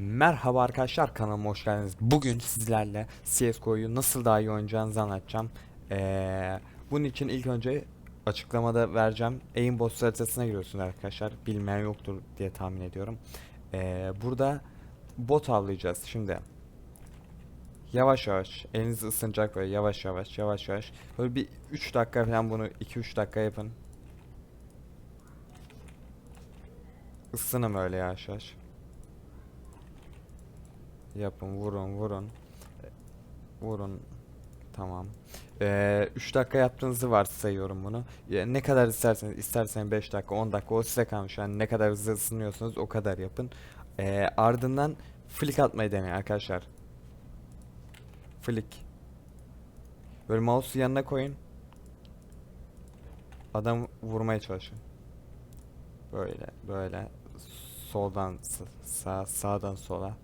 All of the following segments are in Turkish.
Merhaba arkadaşlar kanalıma hoş geldiniz. Bugün sizlerle CSGO'yu nasıl daha iyi oynayacağınızı anlatacağım. Ee, bunun için ilk önce açıklamada vereceğim. Aimbot haritasına giriyorsunuz arkadaşlar. Bilmeyen yoktur diye tahmin ediyorum. Ee, burada bot avlayacağız. Şimdi yavaş yavaş eliniz ısınacak böyle yavaş yavaş yavaş yavaş. Böyle bir 3 dakika falan bunu 2-3 dakika yapın. Isının öyle yavaş yavaş. Yapın vurun vurun. E, Vurun. Tamam. 3 dakika yaptığınızı varsayıyorum bunu. Ya, ne kadar isterseniz isterseniz 5 dakika 10 dakika o size kalmış. Yani ne kadar hızlı ısınıyorsanız o kadar yapın. Ee, ardından flick atmayı deneyin arkadaşlar. Flick. Böyle mouse'u yanına koyun. Adam vurmaya çalışın. Böyle böyle soldan s- sağ sağdan sola.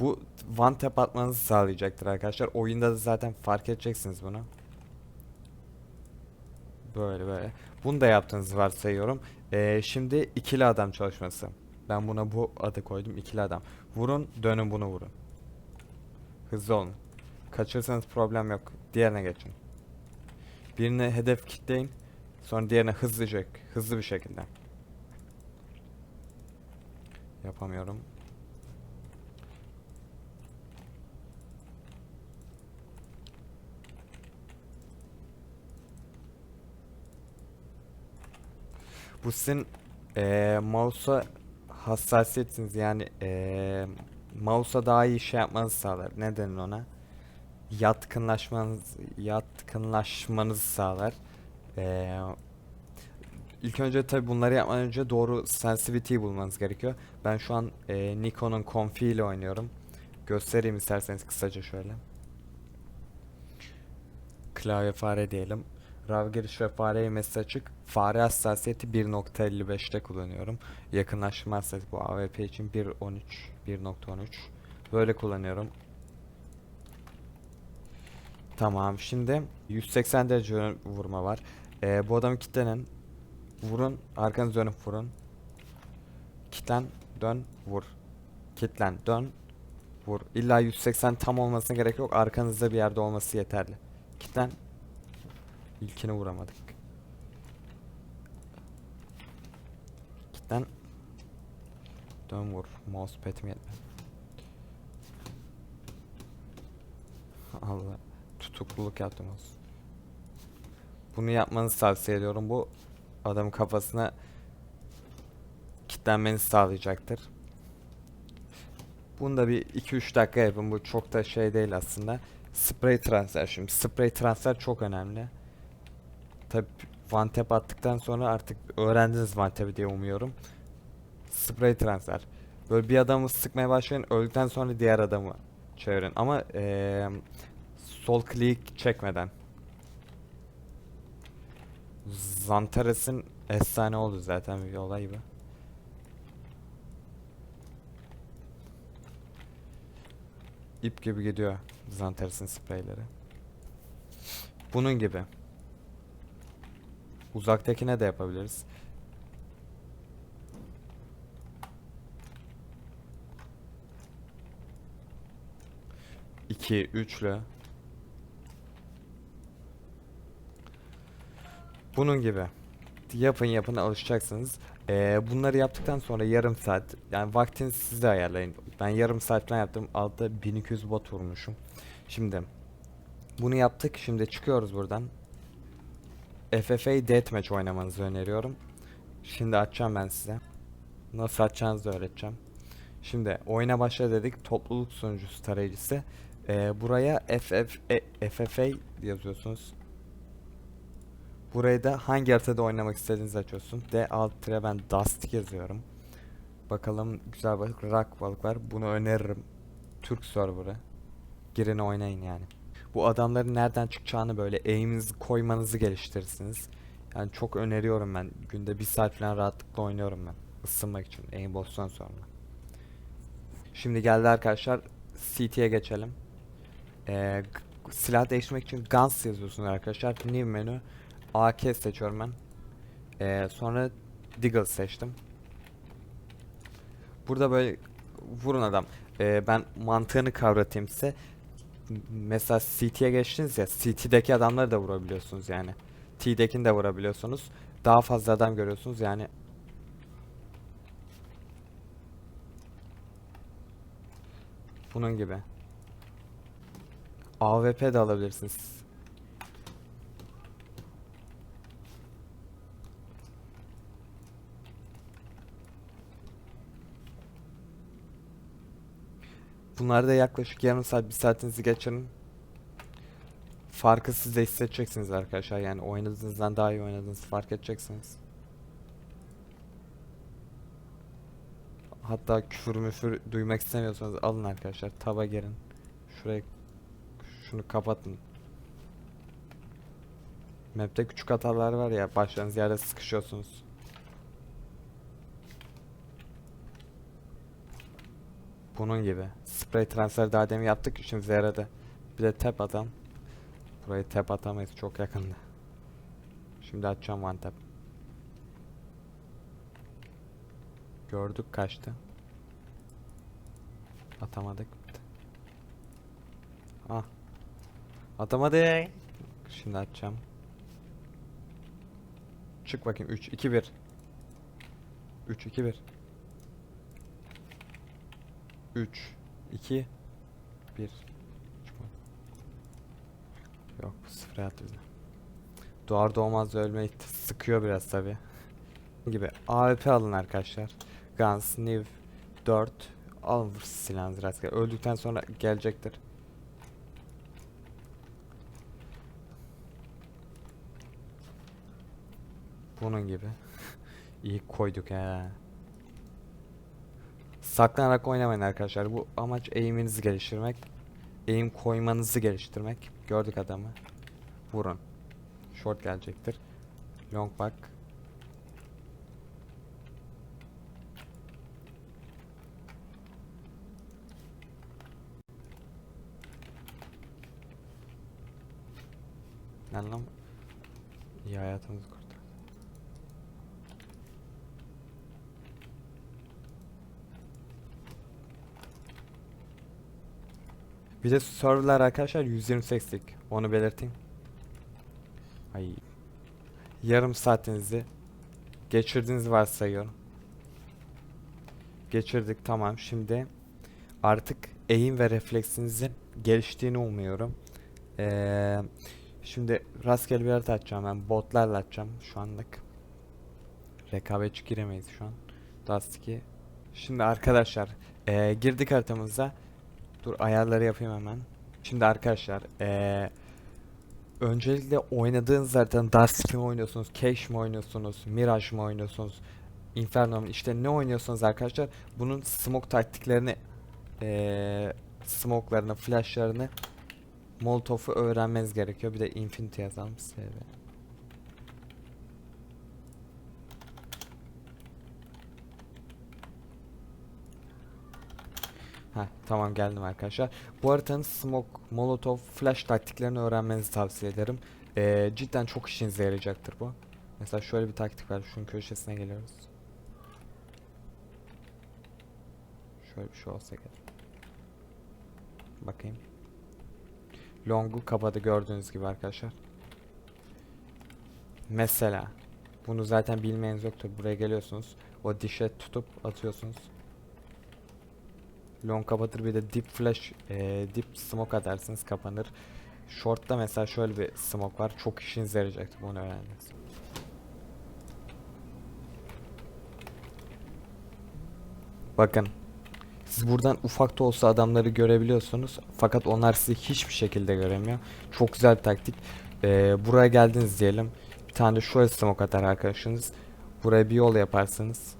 Bu one tap atmanızı sağlayacaktır arkadaşlar. Oyunda da zaten fark edeceksiniz bunu. Böyle böyle. Bunu da yaptığınızı varsayıyorum. Ee, şimdi ikili adam çalışması. Ben buna bu adı koydum. ikili adam. Vurun, dönün bunu vurun. Hızlı olun. Kaçırsanız problem yok. Diğerine geçin. Birine hedef kitleyin. Sonra diğerine hızlıca, hızlı bir şekilde. Yapamıyorum. Bu sizin eee mouse'a hassasiyetiniz yani eee mouse'a daha iyi şey yapmanızı sağlar. Ne denir ona? Yatkınlaşmanız, yatkınlaşmanızı sağlar. Eee ilk önce tabi bunları yapmadan önce doğru sensitivity'yi bulmanız gerekiyor. Ben şu an eee, Nikon'un Confi ile oynuyorum. Göstereyim isterseniz kısaca şöyle. Klavye fare diyelim. RAW giriş ve fare yemesi açık. Fare hassasiyeti 1.55'te kullanıyorum. Yakınlaştırma hassasiyeti bu AWP için 1.13, 1.13. Böyle kullanıyorum. Tamam şimdi 180 derece vurma var. Ee, bu adamı kitlenin. Vurun. Arkanızı dönüp vurun. Kitlen. Dön. Vur. Kitlen. Dön. Vur. İlla 180 tam olmasına gerek yok. Arkanızda bir yerde olması yeterli. Kitlen. İlkini vuramadık. Kitlen. Dön vur. Mousepad'im yetmedi. Allah. Tutukluluk yaptım. Bunu yapmanızı tavsiye ediyorum. Bu adamın kafasına kitlenmenizi sağlayacaktır. Bunu da bir 2-3 dakika yapın. Bu çok da şey değil aslında. Spray transfer şimdi. Spray transfer çok önemli. Tabi tap attıktan sonra artık öğrendiniz tap'i diye umuyorum. Spray transfer. Böyle bir adamı sıkmaya başlayın. Öldükten sonra diğer adamı çevirin. Ama eee sol click çekmeden. Zantares'in efsane oldu zaten bir olay bu. İp gibi gidiyor Zantares'in spreyleri. Bunun gibi. Uzaktakine de yapabiliriz. İki, üçlü. Bunun gibi. Yapın yapın alışacaksınız. Ee, bunları yaptıktan sonra yarım saat yani vaktinizi siz de ayarlayın. Ben yarım saat falan yaptım. Altta 1200 bot vurmuşum. Şimdi bunu yaptık. Şimdi çıkıyoruz buradan. FFA Deathmatch oynamanızı öneriyorum. Şimdi açacağım ben size. Nasıl açacağınızı öğreteceğim. Şimdi oyuna başla dedik. Topluluk sunucusu tarayıcısı. Ee, buraya FF, FFA yazıyorsunuz. Burayı da hangi haritada oynamak istediğinizi açıyorsun. D alt tire ben Dust yazıyorum. Bakalım güzel balık, rock balık var. Bunu öneririm. Türk serverı. Girin oynayın yani. Bu adamların nereden çıkacağını böyle aim'inizi koymanızı geliştirirsiniz. Yani çok öneriyorum ben. Günde bir saat falan rahatlıkla oynuyorum ben. Isınmak için aimbot'tan sonra. Şimdi geldi arkadaşlar. CT'ye geçelim. Ee, silah değiştirmek için Guns yazıyorsunuz arkadaşlar. New menü. AK seçiyorum ben. Ee, sonra Deagle seçtim. Burada böyle vurun adam. Ee, ben mantığını kavratayım size. Mesela CT'ye geçtiniz ya. CT'deki adamları da vurabiliyorsunuz yani. T'dekini de vurabiliyorsunuz. Daha fazla adam görüyorsunuz yani. Bunun gibi. AWP de alabilirsiniz. Bunlarda yaklaşık yarım saat, bir saatinizi geçirin. Farkı siz de hissedeceksiniz arkadaşlar. Yani oynadığınızdan daha iyi oynadığınızı fark edeceksiniz. Hatta küfür müfür duymak istemiyorsanız alın arkadaşlar. Taba girin. Şuraya şunu kapatın. Map'te küçük hatalar var ya başlarınız yerde sıkışıyorsunuz. Bunun gibi. Spray transfer daha demin yaptık. Şimdi zerrede. Bir de tap atam. Burayı tap atamayız. Çok yakında. Şimdi atacağım one tap. Gördük kaçtı. Atamadık. Ah. Atamadık. Şimdi atacağım. Çık bakayım 3 2 1. 3 2 1. 3 2 1 Yok bu sıfır attı bize. Doğar doğmaz ölme ihti- sıkıyor biraz tabi. gibi AWP alın arkadaşlar. Guns, Niv 4 alın silahınızı rastgele. Öldükten sonra gelecektir. Bunun gibi. İyi koyduk he. Saklanarak oynamayın arkadaşlar. Bu amaç eğiminizi geliştirmek. Eğim koymanızı geliştirmek. Gördük adamı. Vurun. Short gelecektir. Long back. Lan lan. İyi hayatımızı kurtar. Bir de serverlar arkadaşlar 128'lik. Onu belirteyim. Ay. Yarım saatinizi geçirdiğinizi varsayıyorum. Geçirdik tamam. Şimdi artık eğim ve refleksinizin geliştiğini umuyorum. Ee, şimdi rastgele bir harita açacağım ben. Botlarla açacağım şu anlık. Rekabetçi giremeyiz şu an. Dust 2. Şimdi arkadaşlar ee, girdik haritamıza. Dur ayarları yapayım hemen. Şimdi arkadaşlar eee öncelikle oynadığınız zaten Dust mi oynuyorsunuz, Cache mi oynuyorsunuz, Mirage mı oynuyorsunuz, Inferno mu işte ne oynuyorsanız arkadaşlar bunun smoke taktiklerini eee smoke'larını, flash'larını Molotov'u öğrenmeniz gerekiyor. Bir de Infinity yazalım SV. Heh, tamam geldim arkadaşlar. Bu haritanın smoke, molotov, flash taktiklerini öğrenmenizi tavsiye ederim. Ee, cidden çok işinize yarayacaktır bu. Mesela şöyle bir taktik var. Şunun köşesine geliyoruz. Şöyle bir şey olsa gerek. Bakayım. Long'u kapadı gördüğünüz gibi arkadaşlar. Mesela bunu zaten bilmeyeniz yoktur. Buraya geliyorsunuz. O dişe tutup atıyorsunuz. Long kapatır bir de deep flash, e, deep smoke atarsınız kapanır. Short'ta mesela şöyle bir smoke var. Çok işinize yarayacaktır bunu öğrendiniz. Bakın. Siz buradan ufak da olsa adamları görebiliyorsunuz. Fakat onlar sizi hiçbir şekilde göremiyor. Çok güzel bir taktik. Ee, buraya geldiniz diyelim. Bir tane de şöyle smoke atar arkadaşınız. Buraya bir yol yaparsınız.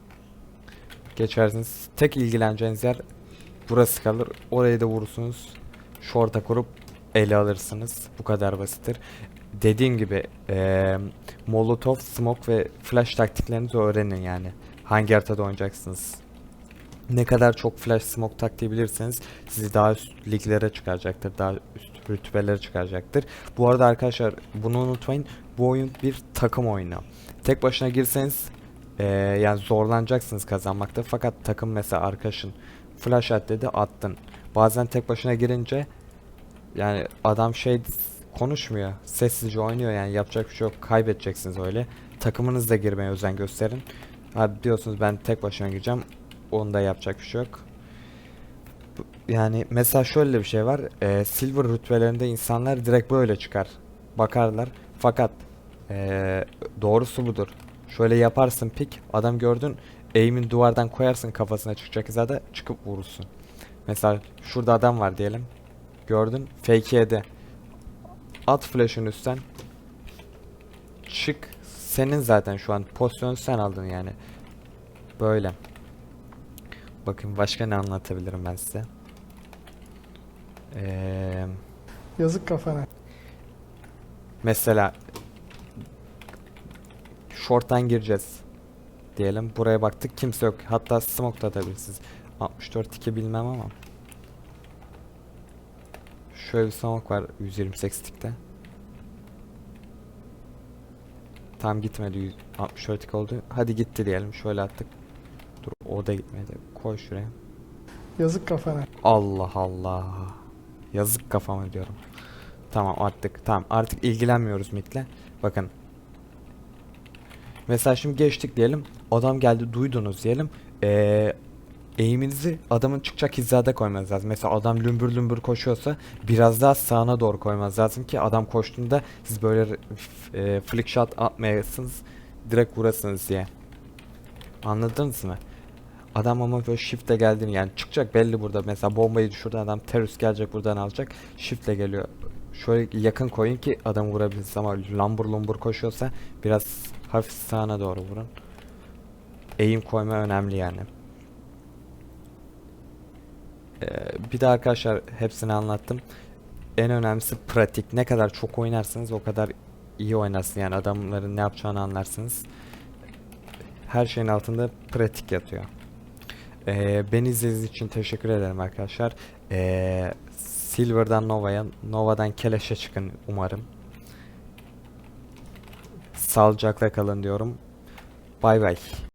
Geçersiniz. Tek ilgileneceğiniz yer burası kalır. Orayı da vurursunuz. Short'a kurup ele alırsınız. Bu kadar basittir. Dediğim gibi eee Molotov, Smoke ve Flash taktiklerinizi öğrenin yani. Hangi haritada oynayacaksınız? Ne kadar çok Flash, Smoke taktiği bilirseniz sizi daha üst liglere çıkaracaktır. Daha üst rütbelere çıkaracaktır. Bu arada arkadaşlar bunu unutmayın. Bu oyun bir takım oyunu. Tek başına girseniz Ee, yani zorlanacaksınız kazanmakta. Fakat takım mesela arkadaşın flash at dedi attın. Bazen tek başına girince yani adam şey konuşmuyor. Sessizce oynuyor yani yapacak bir şey yok. Kaybedeceksiniz öyle. Takımınızla girmeye özen gösterin. Abi diyorsunuz ben tek başıma gireceğim. Onda yapacak bir şey yok. Yani mesela şöyle bir şey var. Ee, silver rütbelerinde insanlar direkt böyle çıkar. Bakarlar. Fakat ee, doğrusu budur. Şöyle yaparsın pik. Adam gördün. Aim'in duvardan koyarsın kafasına çıkacak hizada çıkıp vurursun. Mesela şurada adam var diyelim. Gördün. Fake yedi. At flash'ın üstten. Çık. Senin zaten şu an pozisyonu sen aldın yani. Böyle. Bakın başka ne anlatabilirim ben size. Eee Yazık kafana. Mesela short'tan gireceğiz diyelim. Buraya baktık kimse yok. Hatta smoke da atabilirsiniz. 64 2 bilmem ama. Şöyle bir smoke var 128 tikte. Tam gitmedi 100 64 tik oldu. Hadi gitti diyelim. Şöyle attık. Dur o da gitmedi. Koy şuraya. Yazık kafana. Allah Allah. Yazık kafama diyorum. Tamam attık. Tamam artık ilgilenmiyoruz midle. Bakın. Mesela şimdi geçtik diyelim. Adam geldi duydunuz diyelim. Ee, eğiminizi adamın çıkacak hizada koymanız lazım. Mesela adam lümbür lümbür koşuyorsa biraz daha sağına doğru koymanız lazım ki adam koştuğunda siz böyle e, flick shot atmayasınız. Direkt vurasınız diye. Anladınız mı? Adam ama böyle shift'le geldiğini yani çıkacak belli burada. Mesela bombayı düşürdü adam terörist gelecek buradan alacak. Shift'le geliyor. Şöyle yakın koyun ki adam vurabilsin ama lambur lumbur koşuyorsa biraz hafif sağına doğru vurun. Eğim koyma önemli yani. Ee, bir de arkadaşlar hepsini anlattım. En önemlisi pratik. Ne kadar çok oynarsanız o kadar iyi oynarsın yani adamların ne yapacağını anlarsınız. Her şeyin altında pratik yatıyor. Ee, beni izlediğiniz için teşekkür ederim arkadaşlar. Ee, Silver'dan Nova'ya, Nova'dan Keleş'e çıkın umarım. Sağlıcakla kalın diyorum. Bay bay.